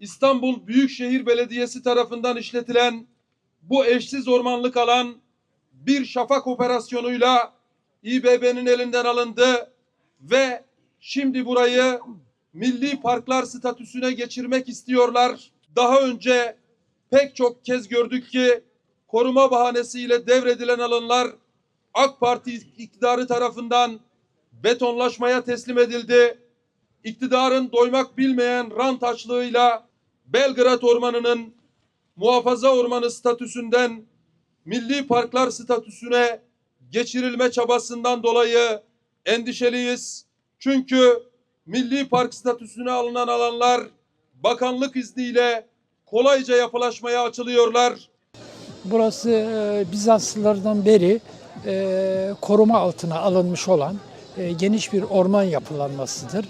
İstanbul Büyükşehir Belediyesi tarafından işletilen bu eşsiz ormanlık alan bir şafak operasyonuyla İBB'nin elinden alındı ve şimdi burayı milli parklar statüsüne geçirmek istiyorlar. Daha önce pek çok kez gördük ki koruma bahanesiyle devredilen alanlar AK Parti iktidarı tarafından betonlaşmaya teslim edildi. İktidarın doymak bilmeyen rant açlığıyla Belgrad Ormanı'nın muhafaza ormanı statüsünden milli parklar statüsüne geçirilme çabasından dolayı endişeliyiz. Çünkü milli park statüsüne alınan alanlar bakanlık izniyle kolayca yapılaşmaya açılıyorlar. Burası e, Bizanslılardan beri e, koruma altına alınmış olan e, geniş bir orman yapılanmasıdır.